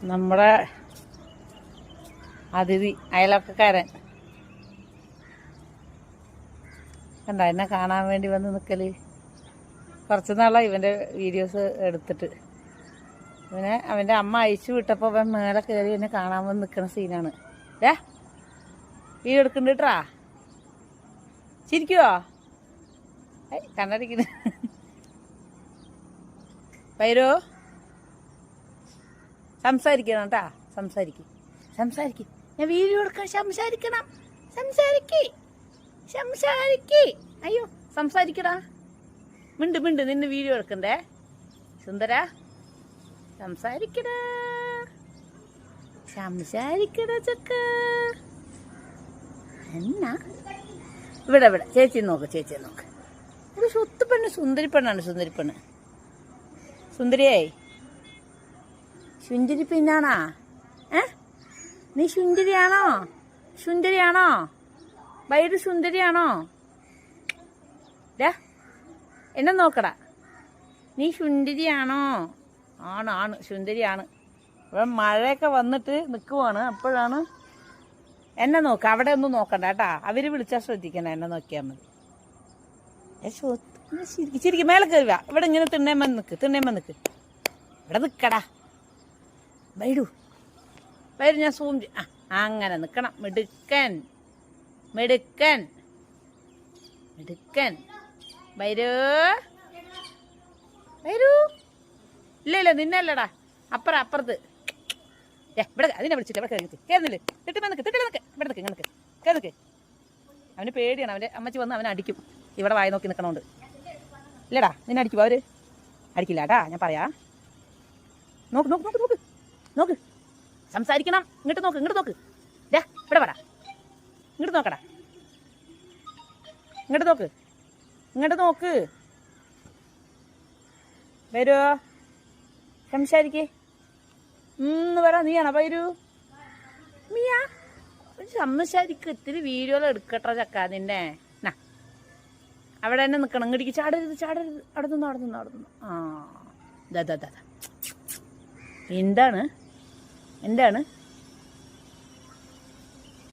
നമ്മുടെ അതിഥി അയലൊക്കക്കാരൻ കണ്ട എന്നെ കാണാൻ വേണ്ടി വന്ന് നിൽക്കൽ കുറച്ച് നാളായി ഇവന്റെ വീഡിയോസ് എടുത്തിട്ട്. ഇവനെ അവന്റെ അമ്മ അയച്ചു വിട്ടപ്പോൾ അവൻ മേലെ കയറി എന്നെ കാണാൻ വന്ന് നിൽക്കുന്ന സീനാണ് ഏ വീഡിയോ എടുക്കണ്ടിട്ടാ ചിരിക്കുവോ? ഏയ് കണ്ണടിക്കുന്നു വൈരോ. സംസാരിക്കണം കേട്ടാ സംസാരിക്കും. സംസാരിക്കും. ഞാൻ വീഡിയോ എടുക്കാൻ സംസാരിക്കണം. സംസാരിക്കേ. സംസാരിക്കേ. അയ്യോ സംസാരിക്കടാ. മിണ്ട് മിണ്ട് നിന്ന് വീഡിയോ എടുക്കണ്ടേ? സുന്ദര സംസാരിക്കടാ. സംസാരിക്കടാ ചക്ക. എന്നാ? ഇവിടെ ഇവിടെ. ചേച്ചി നോക്ക് ചേച്ചി നോക്ക്. ഒരു സ്വത്ത് പെണ്ണ് സുന്ദരി പെണ്ണാണ് സുന്ദരി പെണ്ണ് പിന്നാണാ? ഏ? നീ സുന്ദരിയാണോ സുന്ദരിയാണോ? വൈര് സുന്ദരിയാണോ? എന്നെ നോക്കടാ. നീ സുന്ദരിയാണോ ആണ് ആണ് സുന്ദരിയാണ് ഇവിടെ മഴയൊക്കെ വന്നിട്ട് നിൽക്കുവാണ് അപ്പോഴാണ് എന്നെ നോക്ക. അവിടെ ഒന്നും നോക്കണ്ട കേട്ടാ. അവർ വിളിച്ചാൽ ശ്രദ്ധിക്കണം എന്നെ നോക്കിയാൽ മതി. ശരിക്കും മേലെ കയറുക ഇവിടെ ഇങ്ങനെ തിണ്ണേമ്മ നിൽക്ക് തിണ്ണേമ്മ നിൽക്ക് ഇവിടെ നിൽക്കടാ വൈഡു വൈഡു ഞാൻ സൂം ആ അങ്ങനെ നിൽക്കണം മിടുക്കൻ. മിടുക്കൻ. മിടുക്കൻ. വരൂ. വരൂ. ഇല്ല ഇല്ല നിന്നല്ലടാ. അപ്പുറം അപ്പുറത്ത്. ഇവിടെ അതിനെ വിളിച്ചിട്ട് ഇവിടെ കയറി കയറുന്നില്ലേ തിട്ടുമ്പോ നിൽക്ക് തിട്ടിൽ നിൽക്ക് ഇവിടെ നിൽക്ക് ഇങ്ങനെ നിൽക്ക് കയറി അവന് പേടിയാണ്. അവന്റെ അമ്മച്ചി വന്ന് അവനെ അടിക്കും. ഇവിടെ വായി നോക്കി നിൽക്കണോണ്ട് ഇല്ലടാ നിന്നെ അടിക്കുമോ അവർ അടിക്കില്ല ഞാൻ പറയാ. നോക്ക് നോക്ക് നോക്ക് നോക്ക്. സംസാരിക്കണം. ഇങ്ങോട്ട് നോക്ക് ഇങ്ങോട്ട് നോക്ക്. ഡേ ഇവിടെ പറ ഇങ്ങോട്ട് നോക്കടാ. ഇങ്ങോട്ട് നോക്ക്. ഇങ്ങോട്ട് നോക്ക്. വരുമോ സംസാരിക്കേ. ഇന്ന് പറ നീയാണോ വരൂ? മിയ സംസാരിക്ക. ഇത്തിരി വീഡിയോയിൽ എടുക്കട്ടോ ചക്ക നിന്നെ. നാ. അവിടെ തന്നെ നിൽക്കണം ഇങ്ങോട്ടേക്ക് ചാടരുത് ചാടരുത്. അവിടെ നിന്ന് അവിടെ നിന്ന് അവിടെ നിന്ന്. ആ. ദാ ദാ ദാ. എന്താണ്? എന്താണ്?